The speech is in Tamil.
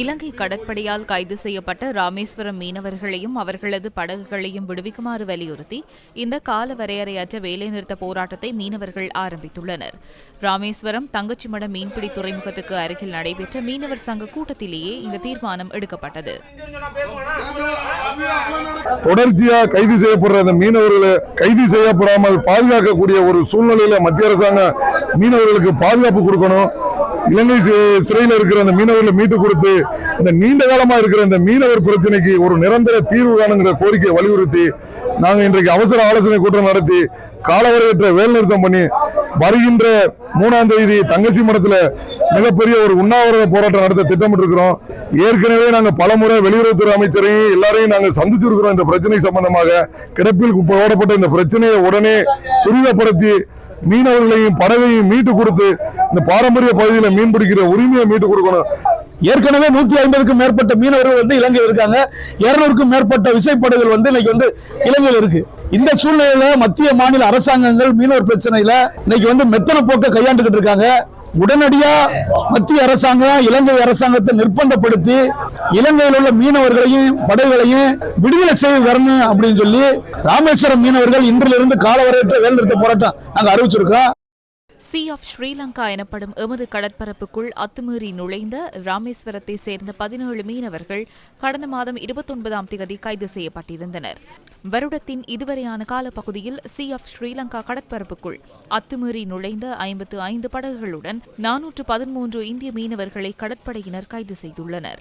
இலங்கை கடற்படையால் கைது செய்யப்பட்ட ராமேஸ்வரம் மீனவர்களையும் அவர்களது படகுகளையும் விடுவிக்குமாறு வலியுறுத்தி இந்த கால வரையறையற்ற வேலைநிறுத்த போராட்டத்தை மீனவர்கள் ஆரம்பித்துள்ளனர். ராமேஸ்வரம் தங்கச்சிமடம் மீன்பிடி துறைமுகத்துக்கு அருகில் நடைபெற்ற மீனவர் சங்க கூட்டத்திலேயே இந்த தீர்மானம் எடுக்கப்பட்டது. தொடர்ச்சியா கைது செய்யப்படுற அந்த மீனவர்களை கைது செய்யப்படாமல் பாதுகாக்கக்கூடிய ஒரு சூழ்நிலையில மத்திய அரசாங்கம் மீனவர்களுக்கு பாதுகாப்பு கொடுக்கணும். இலங்கை சிறையில் இருக்கிற அந்த மீனவர்களை மீட்டு கொடுத்து இந்த நீண்ட காலமா இருக்கிற இந்த மீனவர் பிரச்சனைக்கு ஒரு நிரந்தர தீர்வு காணுங்கிற கோரிக்கையை வலியுறுத்தி நாங்க இன்றைக்கு அவசர ஆலோசனை கூட்டம் நடத்தி காலவரையற்ற வேலைநிறுத்தம் பண்ணி வருகின்ற மூணாம் தேதி தங்கச்சி மடத்துல மிகப்பெரிய ஒரு உண்ணாவிரத போராட்டம் நடத்த திட்டமிட்டு இருக்கிறோம் ஏற்கனவே நாங்க பலமுறை வெளியுறவுத்துறை அமைச்சரையும் எல்லாரையும் நாங்கள் சந்திச்சிருக்கிறோம் இந்த பிரச்சனை சம்பந்தமாக. கிடப்பில் போடப்பட்ட இந்த பிரச்சனையை உடனே துரிதப்படுத்தி மீனவர்களையும் படகையும் மீட்டு கொடுத்து இந்த பாரம்பரிய பகுதியில் மீன் பிடிக்கிற உரிமையை மீட்டு கொடுக்கணும். ஏற்கனவே நூத்தி ஐம்பதுக்கும் மேற்பட்ட மீனவர்கள் வந்து இலங்கையில் இருக்காங்க. இருநூறுக்கும் மேற்பட்ட விசைப்படகுகள் வந்து இன்னைக்கு வந்து இலங்கையில் இருக்கு. இந்த சூழ்நிலையில மத்திய மாநில அரசாங்கங்கள் மீனவர் பிரச்சனையில இன்னைக்கு வந்து மெத்தன போக்க கையாண்டுகிட்டு இருக்காங்க. உடனடியா மத்திய அரசாங்கம் இலங்கை அரசாங்கத்தை நிர்பந்தப்படுத்தி இலங்கையில் உள்ள மீனவர்களையும் படைகளையும் விடுதலை செய்து தரணும் அப்படின்னு சொல்லி ராமேஸ்வரம் மீனவர்கள் இன்றிலிருந்து காலவரையற்ற வேலைநிறுத்த போராட்டம் நாங்கள் அறிவிச்சிருக்கோம் சி ஆஃப் ஸ்ரீலங்கா எனப்படும் எமது கடற்பரப்புக்குள் அத்துமீறி நுழைந்த ராமேஸ்வரத்தை சேர்ந்த பதினேழு மீனவர்கள் கடந்த மாதம் இருபத்தொன்பதாம் தேதி கைது செய்யப்பட்டிருந்தனர். வருடத்தின் இதுவரையான காலப்பகுதியில் சி ஆஃப் ஸ்ரீலங்கா கடற்பரப்புக்குள் அத்துமீறி நுழைந்த ஐம்பத்து ஐந்து படகுகளுடன் நானூற்று பதிமூன்று இந்திய மீனவர்களை கடற்படையினர் கைது செய்துள்ளனர்.